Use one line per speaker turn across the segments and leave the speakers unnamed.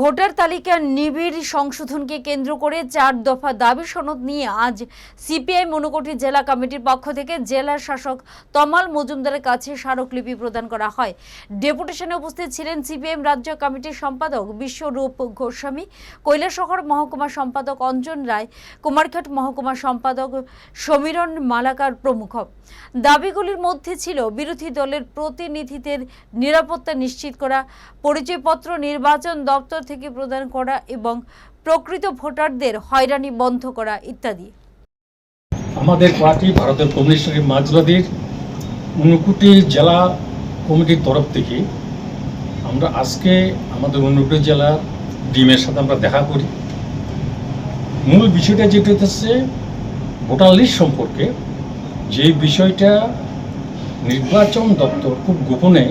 Voter তালিকার নিবিড় সংশোধনকে কেন্দ্র করে চার দফা দাবি সনদ নিয়ে আজ সিপিআই মনুকোটি জেলা কমিটির পক্ষ থেকে জেলা শাসক তমাল মজুমদারের কাছে স্মারকলিপি প্রদান করা হয়। ডেপুটেশনে উপস্থিত ছিলেন সিপিএম রাজ্য কমিটির সম্পাদক বিশ্বরূপ গোস্বামী কৈলাসহর মহকুমা সম্পাদক অঞ্জন রায়, কুমারঘাট মহকুমা সম্পাদক সমীরণ মালাকার প্রমুখ। দাবিগুলির মধ্যে ছিল বিরোধী দলের প্রতিনিধিদের নিরাপত্তা নিশ্চিত করা, পরিচয়পত্র নির্বাচন দপ্তর থেকে প্রদান করা এবং প্রকৃত ভোটারদের হয়রানি বন্ধ করা ইত্যাদি।
আমাদের পার্টি ভারতের কমিউনিস্ট মার্ক্সবাদীর ঊনকুটি জেলা কমিটির তরফ থেকে আমরা আজকে আমাদের ঊনকুটি জেলার ডিমের সাথে আমরা দেখা করি। মূল বিষয়টা যেটা হচ্ছে, ভোটার লিস্ট সম্পর্কে যে বিষয়টা নির্বাচন দপ্তর খুব গোপনে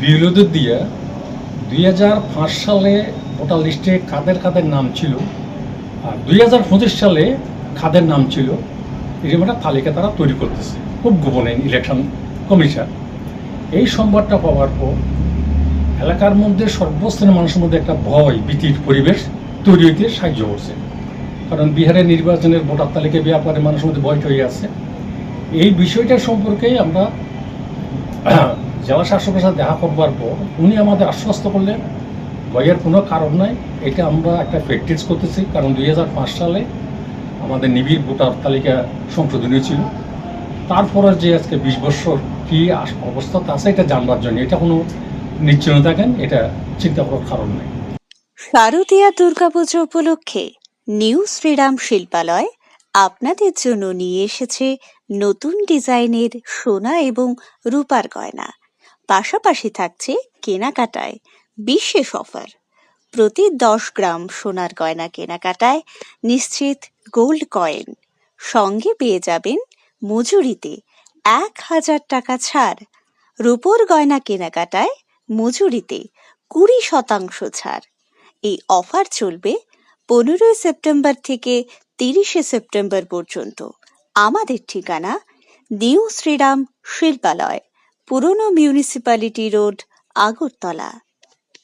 বিরোধী দিয়ে দুই হাজার পাঁচ সালে ভোটার লিস্টে কাদের কাদের নাম ছিল আর দুই হাজার পঁচিশ সালে খাদের নাম ছিল এরকম একটা তালিকা তারা তৈরি করতেছে। খুব গোপনে ইলেকশন কমিশন এই সংবাদটা পাওয়ার পর এলাকার মধ্যে সর্বস্তরের মানুষের মধ্যে একটা ভয়, ভীতির পরিবেশ তৈরি হইতে সাহায্য করছে। কারণ বিহারের নির্বাচনের ভোটার তালিকা ব্যাপারে মানুষের মধ্যে ভয় হয়ে আছে। এই বিষয়টা সম্পর্কে আমরা জেলা শাসকের সাথে দেখা করবার পর উনি আমাদের আশ্বস্ত করলেন, ভয়ের কোনো কারণ নাই, এটা আমরা একটা প্র্যাকটিস করতেছি, কারণ দুই হাজার পাঁচ সালে আমাদের নিবিড় ভোটার তালিকা সংশোধনী ছিল। তারপরে যে আজকে বিশ বছর কি অবস্থাতে আছে, এটা জানবার জন্য। এটা কোনো নিশ্চয় থাকেন, এটা চিন্তা করার কারণ নেই।
শারদীয়া দুর্গাপুজো উপলক্ষে নিউ শ্রীরাম শিল্পালয় আপনাদের জন্য নিয়ে এসেছে নতুন ডিজাইনের সোনা এবং রূপার গয়না। পাশাপাশি থাকছে কেনাকাটায়, বিশেষ অফার। প্রতি দশ গ্রাম সোনার গয়না কেনাকাটায় নিশ্চিত গোল্ড কয়েন। সঙ্গে পেয়ে যাবেন মজুরিতে এক হাজার টাকা ছাড়। রূপোর গয়না কেনাকাটায় মজুরিতে কুড়ি শতাংশ ছাড়। এই অফার চলবে পনেরোই সেপ্টেম্বর থেকে তিরিশে সেপ্টেম্বর পর্যন্ত। আমাদের ঠিকানা নিউ শ্রীরাম শিল্পালয়। পুরনো মিউনিসিপ্যালিটি রোড আগরতলা।